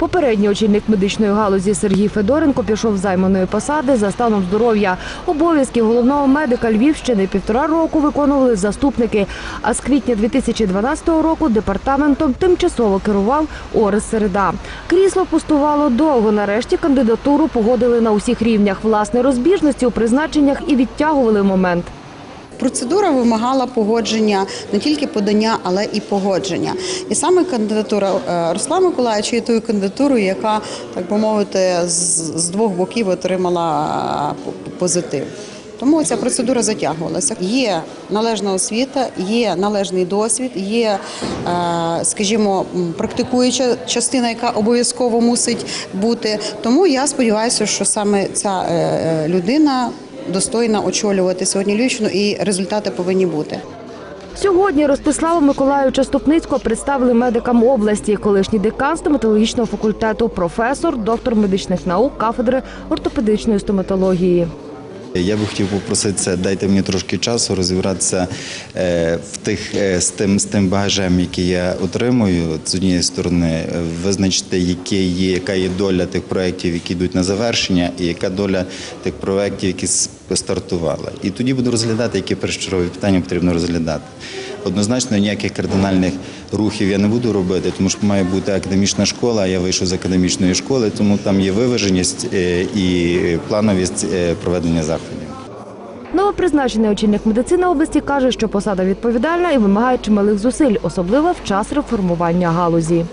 Попередній очільник медичної галузі Сергій Федоренко пішов займаної посади за станом здоров'я. Обов'язки головного медика Львівщини півтора року виконували заступники. А з квітня 2012 року департаментом тимчасово керував Орес Середа. Крісло пустувало довго. Нарешті кандидатуру погодили на усіх рівнях. Власне розбіжності у призначеннях і відтягували момент. Процедура вимагала погодження не тільки подання, але і погодження. І саме кандидатура е, Руслана Миколаївича є тою кандидатурою, яка, так би мовити, з, двох боків отримала е, позитив. Тому ця процедура затягувалася. Є належна освіта, є належний досвід, є, е, скажімо, практикуюча частина, яка обов'язково мусить бути. Тому я сподіваюся, що саме ця людина достойна очолювати сьогодні Львівщину, і результати повинні бути. Сьогодні Ростислава Миколаївича Ступницького представили медикам області, колишній декан стоматологічного факультету, професор, доктор медичних наук, кафедри ортопедичної стоматології. Я би хотів попросити це, дайте мені трошки часу розібратися е, в тих е, з тим з тим багажем, який я отримую. З однієї сторони, е, визначити, яке є, яка є доля тих проєктів, які йдуть на завершення, і яка доля тих проєктів, які стартували. І тоді буду розглядати, які першочергові питання потрібно розглядати. Однозначно ніяких кардинальних рухів я не буду робити, тому що має бути академічна школа. Я вийшов з академічної школи, тому там є виваженість е, і плановість е, проведення заходів. Новопризначений очільник медицини області каже, що посада відповідальна і вимагає чималих зусиль, особливо в час реформування галузі.